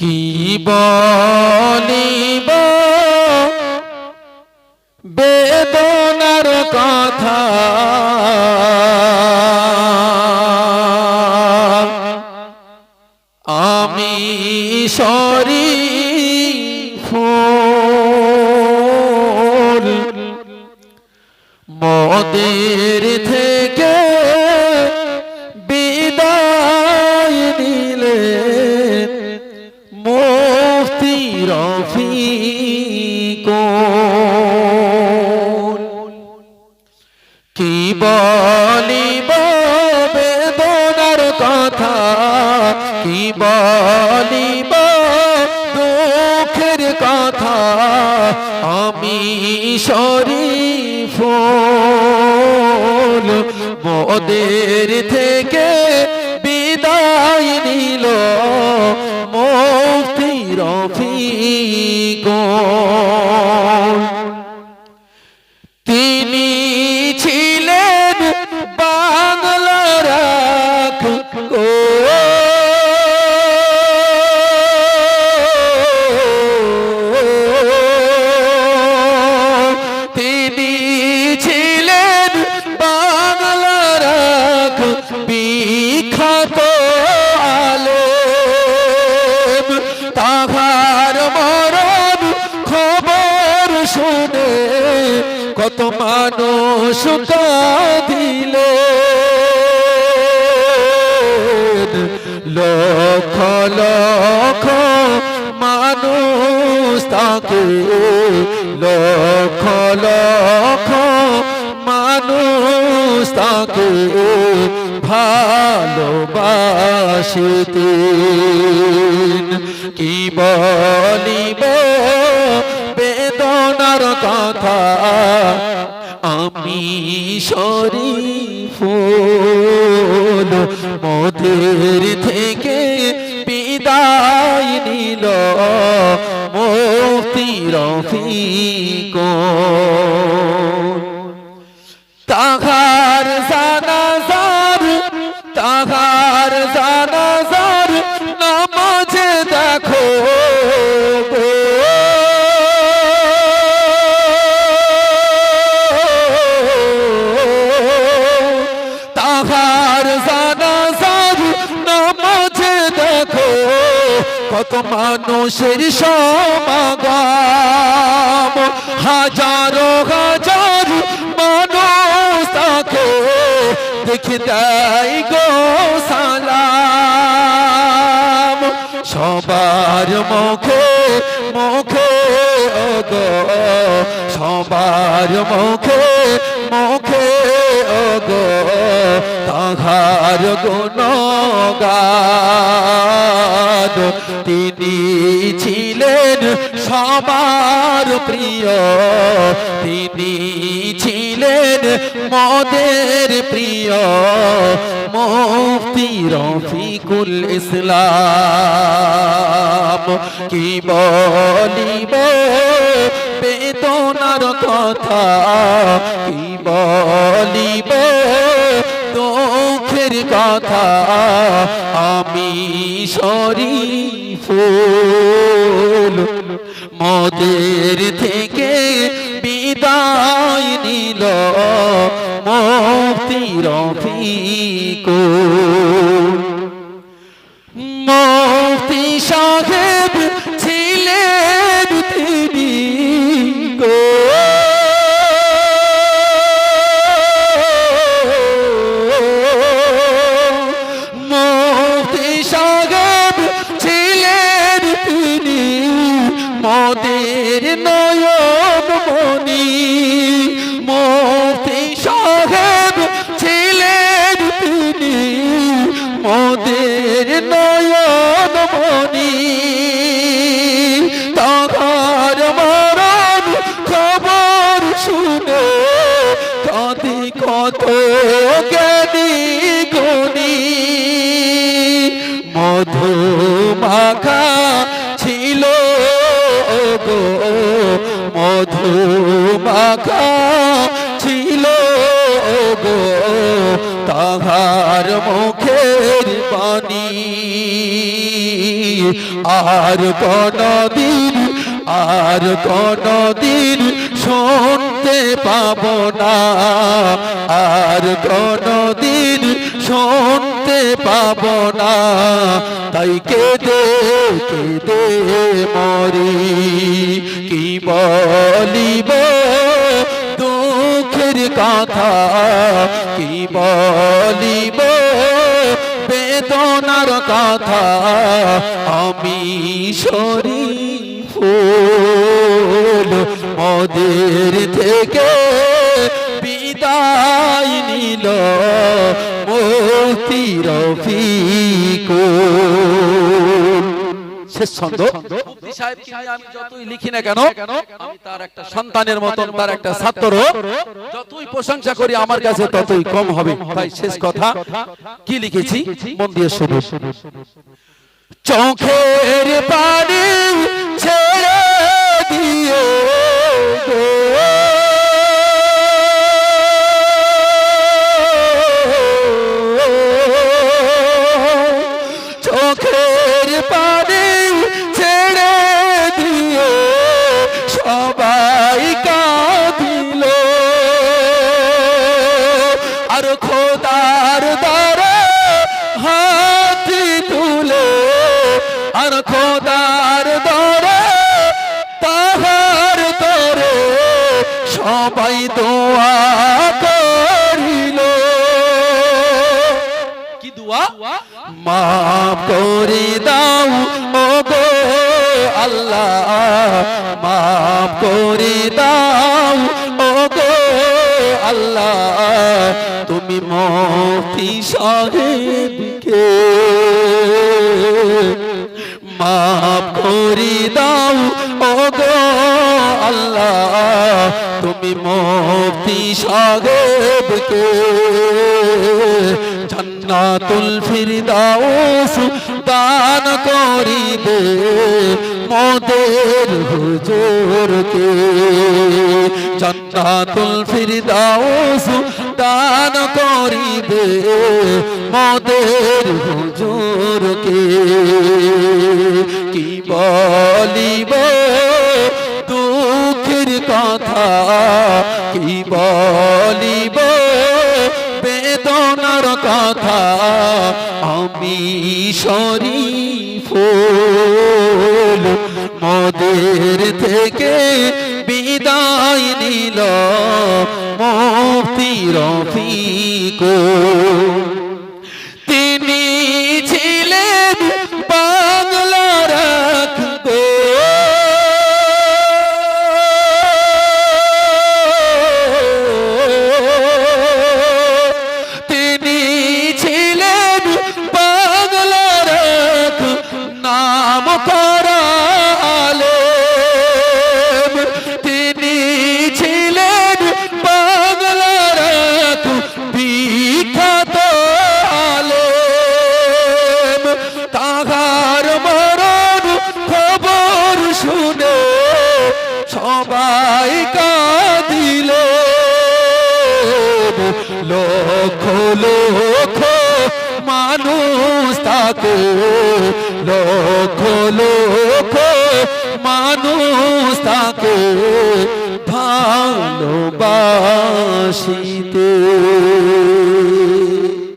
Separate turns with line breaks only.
কি বলিব? বেদনার কথা। আমি সরি ফুল। মদের থেকে রফিক কি বলিব বেদনার কথা? কি বলিব দুঃখের কথা? আমি শরীফ মোদের থেকে বিদায় নিল মানুষ কাঁদিলে লক্ষ লক্ষ মানুষ তাকে, লক্ষ লক্ষ মানুষ তাকে ভালোবাসিতেন কি বলিব? বেদনার কথা আমি শরীফুল মোদের থেকে বিদায় নিল মুক্তি রফিক কত মানুষের সমাগম? হাজারো, হাজার মানুষ তাকে দেখে দেয় গো সালাম। সবার মুখে মুখে গো সবার মুখে মুখে গো তাহার গুণগান। তিনি ছিলেন সবার প্রিয়। তিনি ছিলেন মদের প্রিয়। মুফতি রফিকুল ইসলাম কি বলিব? বেদনার কথা কি বলিব? দুঃখের কথা আমি শরীফুল। মদের থেকে বিদায় নিল মুক্তি রফিক মদের নয়ন মনি, তাহার মরণ খবর শুনে কাঁদি কত জ্ঞানী গুণী। মধু মাখা ছিল গো মধু মাখা ছিল গো, তাহার মুখের বাণী আর কোনদিন আর কোনদিন শুনতে পাব না। আর কোনদিন শুনতে পাব না। তাই কেঁদে কেঁদে মরি। কি বলিব দুঃখের কথা? কি বলিব বেদনার কথা আমি শরি ফুল মদের থেকে বিদায় নিল মতি রফিকুল। শেষ ছন্দ। মুফতি সাহেবকে নিয়ে আমি যতই লিখি না কেন, আমি তার একটা সন্তানের মতন, তার একটা ছাত্র যতই প্রশংসা করি আমার কাছে ততই কম হবে। তাই শেষ কথা, কি লিখেছি? মন দিয়ে শুনুন। চোখের পানি খোদার দ্বারা হাতি তুলে, আর খোদার দ্বারা তাহার তরে সবাই দোয়া করিল। কি দোয়া? মাফ করে দাও ও গো আল্লাহ, মাফ করে দাও আল্লাহ, তুমি মফি সাহেবকে মাফ করে দাও ও গো আল্লাহ, তুমি মফি সাহেবকে জান্নাতুল ফিরদাউস দান করিবে মোদের হুজুরকে। জান্নাতুল ফিরদাউস দান করিবে মোদের হুজুরকে। কি বলিব দুঃখের কথা? কি বলিব বেদনার কথা? আমি শরীফ মদের থেকে বিদায় নিল মুক্তি রফিক। লক্ষ লক্ষ মানুষ তাকে। লক্ষ লক্ষ মানুষ তাকে। ভালোবাসিতে